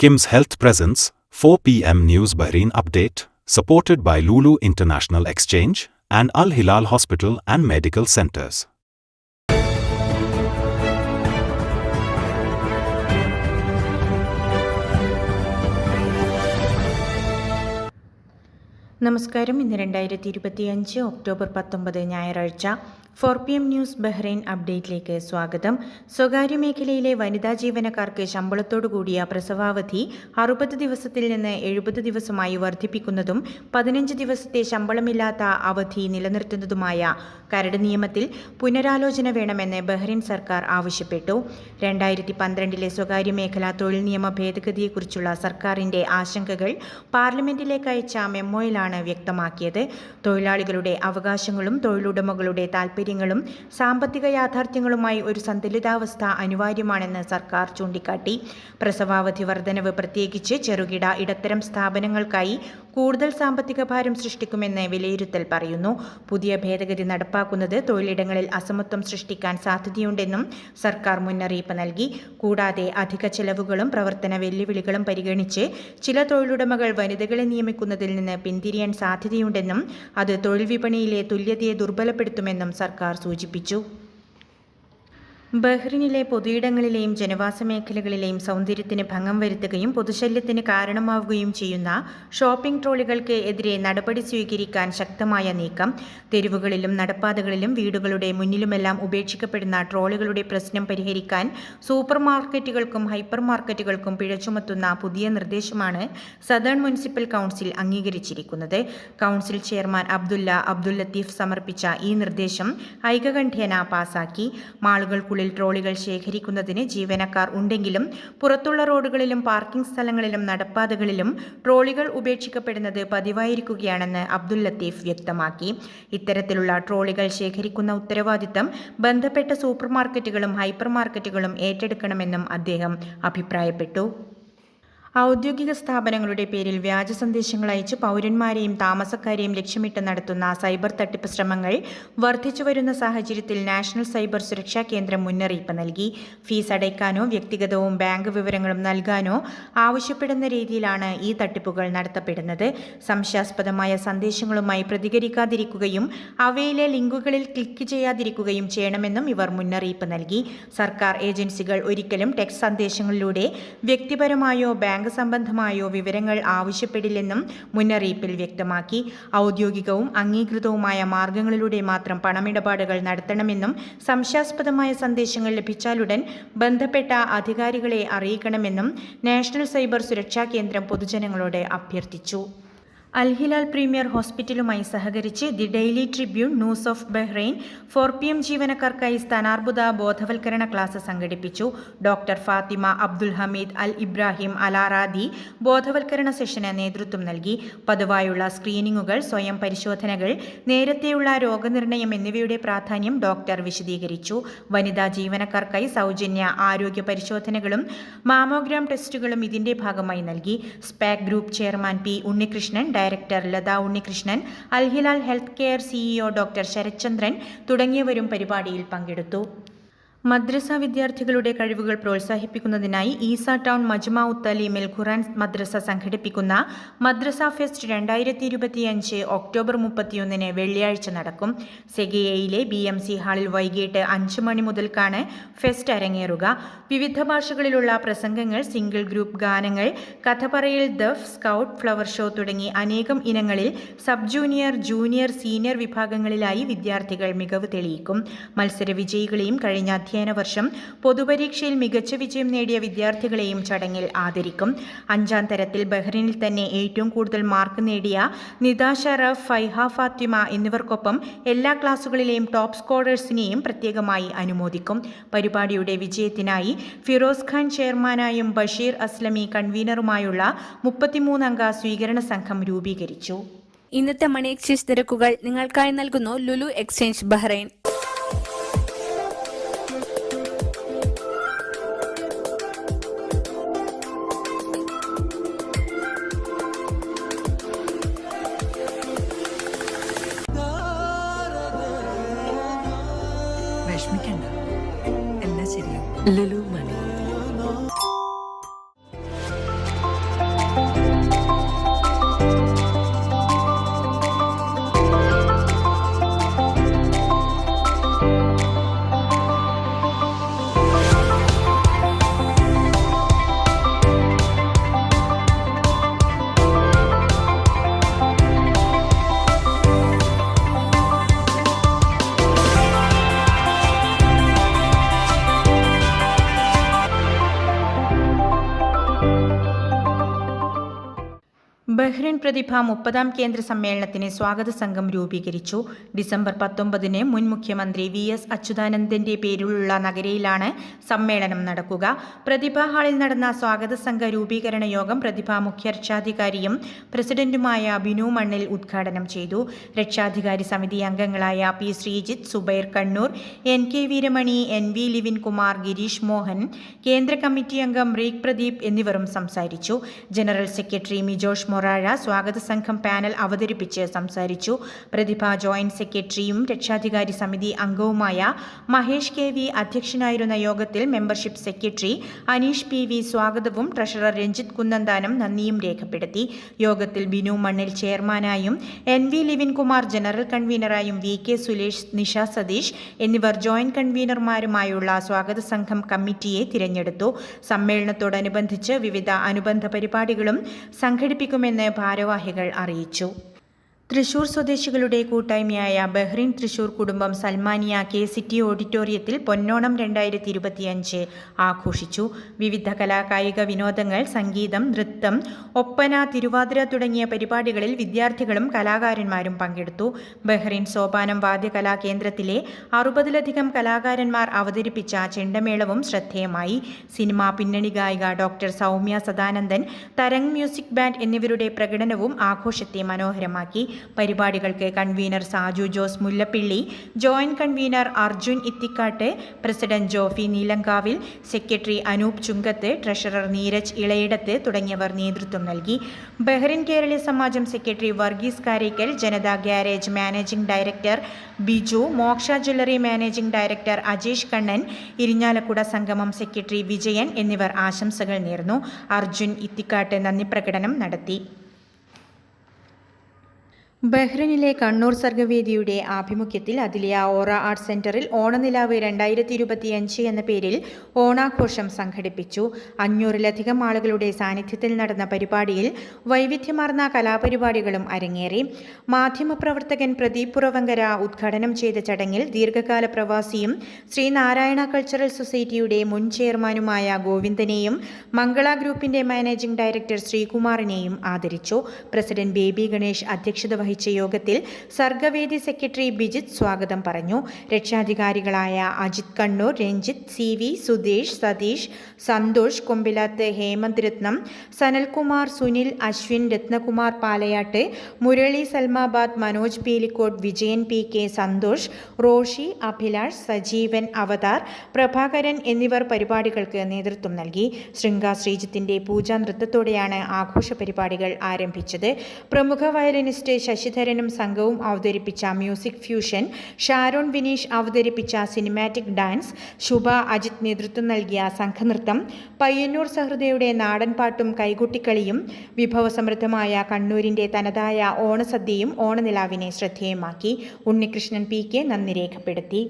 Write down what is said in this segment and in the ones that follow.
Kim's Health Presence, 4 p.m. News Bahrain Update, supported by Lulu International Exchange and Al Hilal Hospital and Medical Centers. നമസ്കാരം ഇന്ന് രണ്ടായിരത്തി ഇരുപത്തിയഞ്ച് October പത്തൊമ്പത് ഞായറാഴ്ച four P M news Bahrain അപ്ഡേറ്റിലേക്ക് സ്വാഗതം. സ്വകാര്യ മേഖലയിലെ വനിതാ ജീവനക്കാർക്ക് ശമ്പളത്തോടു കൂടിയ പ്രസവാവധി അറുപത് ദിവസത്തിൽ നിന്ന് എഴുപത് ദിവസമായി വർദ്ധിപ്പിക്കുന്നതും പതിനഞ്ച് ദിവസത്തെ ശമ്പളമില്ലാത്ത അവധി നിലനിർത്തുന്നതുമായ കരട് നിയമത്തിൽ പുനരാലോചന വേണമെന്ന് ബഹ്റൈൻ സർക്കാർ ആവശ്യപ്പെട്ടു. രണ്ടായിരത്തി പന്ത്രണ്ടിലെ സ്വകാര്യ മേഖലാ തൊഴിൽ നിയമ ഭേദഗതിയെക്കുറിച്ചുള്ള സർക്കാരിന്റെ ആശങ്കകൾ പാർലമെന്റിലേക്ക് അയച്ച മെമ്മോയിലാണ് വ്യക്തമാക്കിയത്. തൊഴിലാളികളുടെ അവകാശങ്ങളും തൊഴിലുടമകളുടെ താൽപ്പര്യങ്ങളും സാമ്പത്തിക യാഥാർത്ഥ്യങ്ങളുമായി ഒരു സന്തുലിതാവസ്ഥ അനിവാര്യമാണെന്ന് സർക്കാർ ചൂണ്ടിക്കാട്ടി. പ്രസവാവധി വർധനവ് പ്രത്യേകിച്ച് ചെറുകിട ഇടത്തരം സ്ഥാപനങ്ങൾക്കായി കൂടുതൽ സാമ്പത്തിക ഭാരം സൃഷ്ടിക്കുമെന്ന് വിലയിരുത്തൽ പറയുന്നു. പുതിയ ഭേദഗതി നടപ്പാക്കുന്നത് തൊഴിലിടങ്ങളിൽ അസമത്വം സൃഷ്ടിക്കാൻ സാധ്യതയുണ്ടെന്നും സർക്കാർ മുന്നറിയിപ്പ് നൽകി. കൂടാതെ അധിക ചെലവുകളും പ്രവർത്തന വെല്ലുവിളികളും പരിഗണിച്ച് ചില തൊഴിലുടമകൾ വനിതകളെ നിയമിക്കുന്നതിൽ നിന്ന് പിന്തിരിയാൻ സാധ്യതയുണ്ടെന്നും അത് തൊഴിൽ വിപണിയിലെ തുല്യതയെ ദുർബലപ്പെടുത്തുമെന്നും സർക്കാർ സൂചിപ്പിച്ചു. ബഹ്റിനിലെ പൊതുയിടങ്ങളിലെയും ജനവാസ മേഖലകളിലെയും സൗന്ദര്യത്തിന് ഭംഗം വരുത്തുകയും പൊതുശല്യത്തിന് കാരണമാവുകയും ചെയ്യുന്ന ഷോപ്പിംഗ് ട്രോളികൾക്ക് എതിരെ നടപടി സ്വീകരിക്കാൻ ശക്തമായ നീക്കം. തെരുവുകളിലും നടപ്പാതകളിലും വീടുകളുടെ മുന്നിലുമെല്ലാം ഉപേക്ഷിക്കപ്പെടുന്ന ട്രോളുകളുടെ പ്രശ്നം പരിഹരിക്കാൻ സൂപ്പർ മാർക്കറ്റുകൾക്കും ഹൈപ്പർ മാർക്കറ്റുകൾക്കും പിഴ ചുമത്തുന്ന പുതിയ നിർദ്ദേശമാണ് southern municipal council അംഗീകരിച്ചിരിക്കുന്നത്. Council chairman Abdulla Abdul Latif സമർപ്പിച്ച ഈ നിർദ്ദേശം ഐകകണ്ഠ്യേന പാസാക്കി. മാളുകൾക്കുള്ളിൽ ഉള്ളിൽ ട്രോളികൾ ശേഖരിക്കുന്നതിന് ജീവനക്കാർ ഉണ്ടെങ്കിലും പുറത്തുള്ള റോഡുകളിലും പാർക്കിംഗ് സ്ഥലങ്ങളിലും നടപ്പാതകളിലും ട്രോളികൾ ഉപേക്ഷിക്കപ്പെടുന്നത് പതിവായിരിക്കുകയാണെന്ന് അബ്ദുൽ ലത്തീഫ് വ്യക്തമാക്കി. ഇത്തരത്തിലുള്ള ട്രോളികൾ ശേഖരിക്കുന്ന ഉത്തരവാദിത്തം ബന്ധപ്പെട്ട സൂപ്പർ മാർക്കറ്റുകളും ഹൈപ്പർ മാർക്കറ്റുകളും ഏറ്റെടുക്കണമെന്നും അദ്ദേഹം അഭിപ്രായപ്പെട്ടു. ഔദ്യോഗിക സ്ഥാപനങ്ങളുടെ പേരിൽ വ്യാജ സന്ദേശങ്ങൾ അയച്ച് പൗരന്മാരെയും താമസക്കാരെയും ലക്ഷ്യമിട്ട് നടത്തുന്ന സൈബർ തട്ടിപ്പ് ശ്രമങ്ങൾ വർദ്ധിച്ചുവരുന്ന സാഹചര്യത്തിൽ നാഷണൽ സൈബർ സുരക്ഷാ കേന്ദ്രം മുന്നറിയിപ്പ് നൽകി. ഫീസ് അടയ്ക്കാനോ വ്യക്തിഗതവും ബാങ്ക് വിവരങ്ങളും നൽകാനോ ആവശ്യപ്പെടുന്ന രീതിയിലാണ് ഈ തട്ടിപ്പുകൾ നടത്തപ്പെടുന്നത്. സംശയാസ്പദമായ സന്ദേശങ്ങളുമായി പ്രതികരിക്കാതിരിക്കുകയും അവയിലെ ലിങ്കുകളിൽ ക്ലിക്ക് ചെയ്യാതിരിക്കുകയും ചെയ്യണമെന്നും ഇവർ മുന്നറിയിപ്പ് നൽകി. സർക്കാർ ഏജൻസികൾ ഒരിക്കലും ടെക്സ്റ്റ് സന്ദേശങ്ങളിലൂടെ വ്യക്തിപരമായോ ബാങ്ക് ബാങ്ക് സംബന്ധമായോ വിവരങ്ങൾ ആവശ്യപ്പെടില്ലെന്നും മുന്നറിയിപ്പിൽ വ്യക്തമാക്കി. ഔദ്യോഗികവും അംഗീകൃതവുമായ മാർഗങ്ങളിലൂടെ മാത്രം പണമിടപാടുകൾ നടത്തണമെന്നും സംശയാസ്പദമായ സന്ദേശങ്ങൾ ലഭിച്ചാലുടൻ ബന്ധപ്പെട്ട അധികാരികളെ അറിയിക്കണമെന്നും നാഷണൽ സൈബർ സുരക്ഷാ കേന്ദ്രം പൊതുജനങ്ങളോട് അഭ്യർത്ഥിച്ചു. അൽഹിലാൽ പ്രീമിയർ ഹോസ്പിറ്റലുമായി സഹകരിച്ച് the Daily Tribune news of Bahrain four P M ജീവനക്കാർക്കായി സ്ഥാനാർബുദ ബോധവൽക്കരണ ക്ലാസ് സംഘടിപ്പിച്ചു. Doctor Fatima Abdul Hamid Al Ibrahim Alaradi ബോധവൽക്കരണ സെഷന് നേതൃത്വം നൽകി. പതിവായുള്ള സ്ക്രീനിങ്ങുകൾ സ്വയം പരിശോധനകൾ നേരത്തെയുള്ള രോഗനിർണയം എന്നിവയുടെ പ്രാധാന്യം ഡോക്ടർ വിശദീകരിച്ചു. വനിതാ ജീവനക്കാർക്കായി സൗജന്യ ആരോഗ്യ പരിശോധനകളും മാമോഗ്രാം ടെസ്റ്റുകളും ഇതിന്റെ ഭാഗമായി നൽകി. Spac group chairman P Unnikrishnan director Latha Unnikrishnan Alhilal health care CEO doctor Sarathchandran തുടങ്ങിയവരും പരിപാടിയിൽ പങ്കെടുത്തു. മദ്രസ വിദ്യാർത്ഥികളുടെ കഴിവുകൾ പ്രോത്സാഹിപ്പിക്കുന്നതിനായി ഈസ ടൗൺ മജ്മ ഉത്തലീമിൽ ഖുറാൻ മദ്രസ സംഘടിപ്പിക്കുന്ന മദ്രസ ഫെസ്റ്റ് രണ്ടായിരത്തി ഇരുപത്തിയഞ്ച് ഒക്ടോബർ മുപ്പത്തിയൊന്നിന് വെള്ളിയാഴ്ച നടക്കും. സെഗിയയിലെ ബി എം സി ഹാളിൽ വൈകിട്ട് അഞ്ച് മണി മുതൽക്കാണ് ഫെസ്റ്റ് അരങ്ങേറുക. വിവിധ ഭാഷകളിലുള്ള പ്രസംഗങ്ങൾ സിംഗിൾ ഗ്രൂപ്പ് ഗാനങ്ങൾ കഥ പറയൽ ദഫ് സ്കൗട്ട് ഫ്ലവർ ഷോ തുടങ്ങി അനേകം ഇനങ്ങളിൽ സബ് ജൂനിയർ ജൂനിയർ സീനിയർ വിഭാഗങ്ങളിലായി വിദ്യാർത്ഥികൾ മികവ് തെളിയിക്കും. മത്സര വിജയികളെയും കഴിഞ്ഞ അധ്യയന വർഷം പൊതുപരീക്ഷയിൽ മികച്ച വിജയം നേടിയ വിദ്യാർത്ഥികളെയും ചടങ്ങിൽ ആദരിക്കും. അഞ്ചാം തരത്തിൽ ബഹ്റിനിൽ തന്നെ ഏറ്റവും കൂടുതൽ മാർക്ക് നേടിയ നിത ഷറഫ് ഫൈഹ ഫാത്തിമ എന്നിവർക്കൊപ്പം എല്ലാ ക്ലാസുകളിലെയും ടോപ്പ് സ്കോറേഴ്സിനെയും പ്രത്യേകമായി അനുമോദിക്കും. പരിപാടിയുടെ വിജയത്തിനായി ഫിറോസ് ഖാൻ ചെയർമാനായും ബഷീർ അസ്ലമി കൺവീനറുമായുള്ള മുപ്പത്തിമൂന്നംഗ സ്വീകരണ സംഘം രൂപീകരിച്ചു. ഇന്നത്തെ മണി എക്സ്ചേഞ്ച് നിരക്കുകൾ നിങ്ങൾക്കായി നൽകുന്നു ലുലു എക്സ്ചേഞ്ച് ബഹ്റൈൻ. എല്ലാം ബഹ്റിൻ പ്രതിഭ മുപ്പതാം കേന്ദ്ര സമ്മേളനത്തിന് സ്വാഗത സംഘം രൂപീകരിച്ചു. ഡിസംബർ പത്തൊമ്പതിന് മുൻ മുഖ്യമന്ത്രി വി എസ് അച്യുതാനന്ദന്റെ പേരിലുള്ള നഗരയിലാണ് സമ്മേളനം നടക്കുക. പ്രതിഭാ ഹാളിൽ നടന്ന സ്വാഗത സംഘ രൂപീകരണ യോഗം പ്രതിഭ മുഖ്യ രക്ഷാധികാരിയും പ്രസിഡന്റുമായ ബിനു മണ്ണിൽ ഉദ്ഘാടനം ചെയ്തു. രക്ഷാധികാരി സമിതി അംഗങ്ങളായ P Sreejith Zubair Kannur N K Veeramani N V Livin Kumar Girish Mohan കേന്ദ്ര കമ്മിറ്റി അംഗം റീഖ് പ്രദീപ് എന്നിവരും സംസാരിച്ചു. ജനറൽ സെക്രട്ടറി മിജോഷ് മൊറാഴ സ്വാഗത സംഘം പാനൽ അവതരിപ്പിച്ച് സംസാരിച്ചു. പ്രതിഭ ജോയിന്റ് സെക്രട്ടറിയും രക്ഷാധികാരി സമിതി അംഗവുമായ മഹേഷ് കെ വി അധ്യക്ഷനായിരുന്ന യോഗത്തിൽ membership secretary Aneesh P V സ്വാഗതവും ട്രഷറർ രഞ്ജിത്ത് കുന്നന്താനം നന്ദിയും രേഖപ്പെടുത്തി. യോഗത്തിൽ Binu Mannil ചെയർമാനായും N V Livin Kumar general കൺവീനറായും V K Sulesh Nisha Satheesh എന്നിവർ ജോയിന്റ് കൺവീനർമാരുമായുള്ള സ്വാഗത സംഘം കമ്മിറ്റിയെ തിരഞ്ഞെടുത്തു. സമ്മേളനത്തോടനുബന്ധിച്ച് വിവിധ അനുബന്ധ പരിപാടികളും സംഘടിപ്പിക്കുമെന്ന് ഭാരവാഹികൾ അറിയിച്ചു തൃശൂർ സ്വദേശികളുടെ കൂട്ടായ്മയായ ബഹ്റിൻ തൃശൂർ കുടുംബം സൽമാനിയ കെ സിറ്റി ഓഡിറ്റോറിയത്തിൽ പൊന്നോണം രണ്ടായിരത്തി ഇരുപത്തിയഞ്ച് ആഘോഷിച്ചു. വിവിധ കലാകായിക വിനോദങ്ങൾ സംഗീതം നൃത്തം ഒപ്പന തിരുവാതിര തുടങ്ങിയ പരിപാടികളിൽ വിദ്യാർത്ഥികളും കലാകാരന്മാരും പങ്കെടുത്തു. ബഹ്റിൻ സോപാനം വാദ്യകലാ കേന്ദ്രത്തിലെ അറുപതിലധികം കലാകാരന്മാർ അവതരിപ്പിച്ച ചെണ്ടമേളവും ശ്രദ്ധേയമായി. സിനിമാ പിന്നണി ഗായിക doctor Sowmya Sadanandan Tarang music band എന്നിവരുടെ പ്രകടനവും ആഘോഷത്തെ മനോഹരമാക്കി. പരിപാടികൾക്ക് convener Saju Jose Mullappilly joint convener Arjun Ithikkattu president Jophy Neelankavil secretary Anoop Chunkath treasurer Neeraj Ilayidath തുടങ്ങിയവർ നേതൃത്വം നൽകി. Bahrain Kerali Samajam secretary Varghese Karekkal Janatha garage managing director Biju Moksha jewellery managing director Ajesh Kannan Irinjalakuda Sangamam secretary Vijayan എന്നിവർ ആശംസകൾ നേർന്നു. അർജുൻ ഇത്തിക്കാട്ട് നന്ദി പ്രകടനം നടത്തി. ബഹ്റിനിലെ കണ്ണൂർ സർഗവേദിയുടെ ആഭിമുഖ്യത്തിൽ അതിലിയ ഓറ ആർട്ട് സെന്ററിൽ ഓണനിലാവ് രണ്ടായിരത്തി ഇരുപത്തിയഞ്ച് എന്ന പേരിൽ ഓണാഘോഷം സംഘടിപ്പിച്ചു. അഞ്ഞൂറിലധികം ആളുകളുടെ സാന്നിധ്യത്തിൽ നടന്ന പരിപാടിയിൽ വൈവിധ്യമാർന്ന കലാപരിപാടികളും അരങ്ങേറി. മാധ്യമപ്രവർത്തകൻ പ്രദീപ് പുറവങ്കര ഉദ്ഘാടനം ചെയ്ത ചടങ്ങിൽ ദീർഘകാല പ്രവാസിയും ശ്രീനാരായണ കൾച്ചറൽ സൊസൈറ്റിയുടെ മുൻ ചെയർമാനുമായ ഗോവിന്ദനെയും മംഗള ഗ്രൂപ്പിന്റെ മാനേജിംഗ് ഡയറക്ടർ ശ്രീകുമാറിനെയും ആദരിച്ചു. പ്രസിഡന്റ് ബേബി ഗണേഷ് അധ്യക്ഷത വഹിച്ച യോഗത്തിൽ സർഗവേദി സെക്രട്ടറി ബിജിത് സ്വാഗതം പറഞ്ഞു. രക്ഷാധികാരികളായ Ajith Kannur Ranjith C V Sudheesh Satheesh Santhosh Kombilath Hemanth Rathnam Sanalkumar Sunil Ashwin Rathnakumar Palayattu Murali Salmabad Manoj Peelikkottu Vijayan P K Santhosh Roshi Abhilash Sajeevan Avathar Prabhakaran എന്നിവർ പരിപാടികൾക്ക് നേതൃത്വം നൽകി. ശൃംഗ ശ്രീജിത്തിന്റെ പൂജാ നൃത്തത്തോടെയാണ് ആഘോഷ പരിപാടികൾ ആരംഭിച്ചത്. പ്രമുഖ വയലിനിസ്റ്റ് ശശിധരനും സംഘവും അവതരിപ്പിച്ച മ്യൂസിക് ഫ്യൂഷൻ ഷാരോൺ വിനീഷ് അവതരിപ്പിച്ച സിനിമാറ്റിക് ഡാൻസ് ശുഭ അജിത് നേതൃത്വം നൽകിയ സംഘനൃത്തം പയ്യന്നൂർ സഹൃദയുടെ നാടൻപാട്ടും കൈകൊട്ടിക്കളിയും വിഭവസമൃദ്ധമായ കണ്ണൂരിന്റെ തനതായ ഓണസദ്യയും ഓണനിലാവിനെ ശ്രദ്ധേയമാക്കി. ഉണ്ണികൃഷ്ണൻ പി കെ നന്ദി രേഖപ്പെടുത്തി.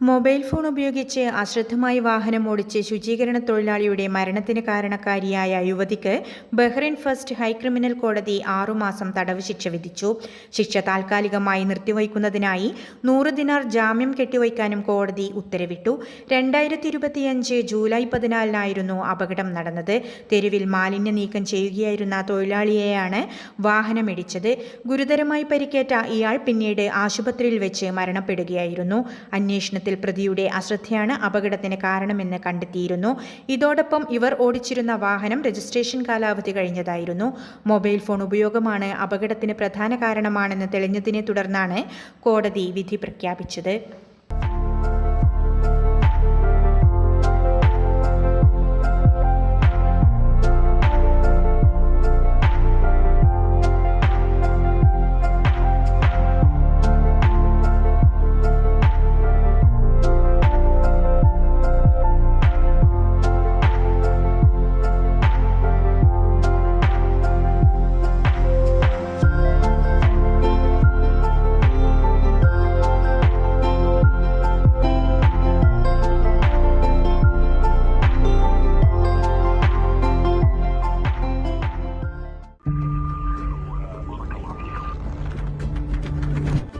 മൊബൈൽ ഫോൺ ഉപയോഗിച്ച് അശ്രദ്ധമായി വാഹനം ഓടിച്ച് ശുചീകരണ തൊഴിലാളിയുടെ മരണത്തിന് കാരണക്കാരിയായ യുവതിക്ക് ബഹ്റൈൻ ഫസ്റ്റ് ഹൈക്രിമിനൽ കോടതി ആറുമാസം തടവ് ശിക്ഷ വിധിച്ചു. ശിക്ഷ താൽക്കാലികമായി നിർത്തിവയ്ക്കുന്നതിനായി നൂറ് ദിനാർ ജാമ്യം കെട്ടിവയ്ക്കാനും കോടതി ഉത്തരവിട്ടു. രണ്ടായിരത്തി ഇരുപത്തിയഞ്ച് ജൂലൈ പതിനാലിനായിരുന്നു അപകടം നടന്നത്. തെരുവിൽ മാലിന്യ നീക്കം ചെയ്യുകയായിരുന്ന തൊഴിലാളിയെയാണ് വാഹനമിടിച്ചത്. ഗുരുതരമായി പരിക്കേറ്റ ഇയാൾ പിന്നീട് ആശുപത്രിയിൽ വെച്ച് മരണപ്പെടുകയായിരുന്നു. അന്വേഷണത്തിൽ പ്രതിയുടെ അശ്രദ്ധയാണ് അപകടത്തിന് കാരണമെന്ന് കണ്ടെത്തിയിരുന്നു. ഇതോടൊപ്പം ഇവർ ഓടിച്ചിരുന്ന വാഹനം രജിസ്ട്രേഷൻ കാലാവധി കഴിഞ്ഞതായിരുന്നു. മൊബൈൽ ഫോൺ ഉപയോഗമാണ് അപകടത്തിന് പ്രധാന കാരണമാണെന്ന് തെളിഞ്ഞതിനെ തുടർന്നാണ് കോടതി വിധി പ്രഖ്യാപിച്ചത്.